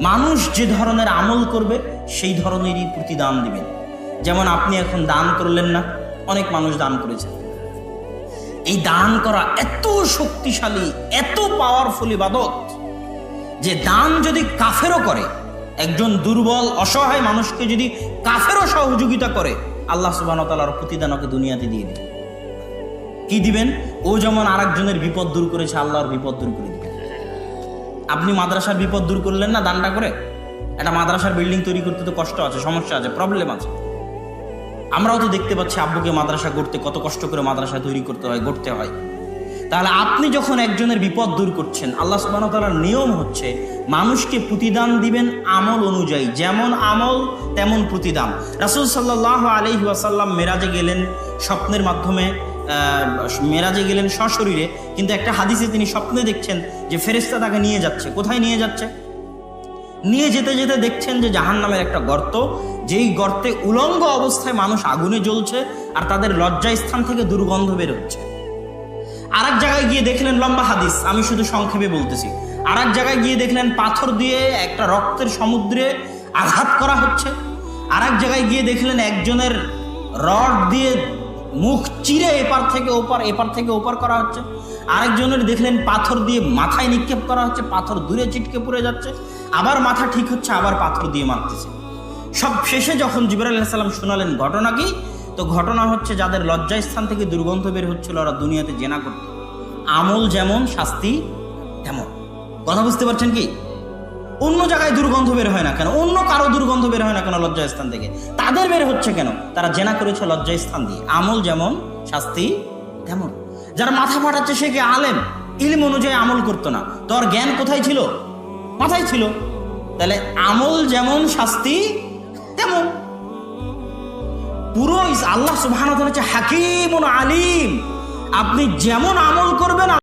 মানুষ যে ধরনের আমল করবে, সেই ধরনেরই প্রতিদান দিবেন যেমন আপনি এখন দান করলেন না, অনেক মানুষ দান করেছে। এই দান করা এত শক্তিশালী, এত পাওয়ারফুল ইবাদত যে দান যদি কাফেরও করে, একজন দুর্বল, অসহায় মানুষকে যদি কাফেরও সহযোগিতা করে, আল্লাহ সুবাহ তালার প্রতিদান ওকে দুনিয়াতে দিয়ে দেবে। কি দিবেন? ও যেমন আরেকজনের বিপদ দূর করেছে, আল্লাহর বিপদ দূর করে আপনি মাদ্রাসার বিপদ দূর করলেন না দানটা করে? একটা মাদ্রাসার বিল্ডিং তৈরি করতে তো কষ্ট আছে, সমস্যা আছে প্রবলেম আছে। আমরাও তো দেখতে পাচ্ছি আব্বুকে মাদ্রাসা করতে কত কষ্ট করে মাদ্রাসা তৈরি করতে হয়, গড়তে হয়। তাহলে আপনি যখন একজনের বিপদ দূর করছেন, আল্লাহ সুবাহ তালার নিয়ম হচ্ছে, মানুষকে প্রতিদান দিবেন আমল অনুযায়ী, যেমন আমল তেমন প্রতিদান। রাসুল সাল্লাহ আলহি ওয়াসাল্লাম মেরাজে গেলেন, স্বপ্নের মাধ্যমে মেরাজে গেলেন সশরীরে, কিন্তু একটা হাদিসে তিনি স্বপ্নে দেখছেন যে ফেরেস্তা তাকে নিয়ে যাচ্ছে। কোথায় নিয়ে যাচ্ছে? নিয়ে যেতে যেতে দেখছেন যে জাহান নামের একটা গর্ত, যেই গর্তে উলঙ্গ অবস্থায় মানুষ আগুনে জ্বলছে আর তাদের লজ্জা স্থান থেকে দুর্গন্ধ বের হচ্ছে। আর এক জায়গায় গিয়ে দেখলেন লম্বা হাদিস, আমি শুধু সংক্ষেপে বলতেছি। আর এক জায়গায় গিয়ে দেখলেন পাথর দিয়ে একটা রক্তের সমুদ্রে আঘাত করা হচ্ছে। আর এক জায়গায় গিয়ে দেখলেন একজনের রড দিয়ে মুখ চিরে এপার থেকে ওপার, এপার থেকে ওপার করা হচ্ছে। আরেকজনের দেখলেন পাথর দিয়ে মাথায় নিক্ষেপ করা হচ্ছে, পাথর দূরে চিটকে পড়ে যাচ্ছে। আবার মাথা ঠিক হচ্ছে, আবার পাথর দিয়ে মারতেছে। সব শেষে যখন জিবর আলাইসাল্লাম শোনালেন ঘটনা কি, তো ঘটনা হচ্ছে যাদের লজ্জাস্থান থেকে দুর্গন্ধ বের হচ্ছিল, ওরা দুনিয়াতে জেনা করত। আমল যেমন, শাস্তি তেমন। কথা বুঝতে পারছেন কি? অন্য জায়গায় দুর্গন্ধ বের হয় না কেন? অন্য কারও দুর্গন্ধ বের হয় না কেন লজ্জাস্থান থেকে? তাদের বের হচ্ছে কেন? তারা জেনা করেছে লজ্জাস্থান দিয়ে। আমল যেমন শাস্তি, তেমন। যারা মাথা ফাটাচ্ছে সে কি আলেম? ইলম অনুযায়ী আমল করতো না। তোর জ্ঞান কোথায় ছিল? মাথায় ছিল। তাহলে আমল যেমন শাস্তি, তেমন। পুরো আল্লাহ হচ্ছে হাকিম আলিম। আপনি যেমন আমল করবেন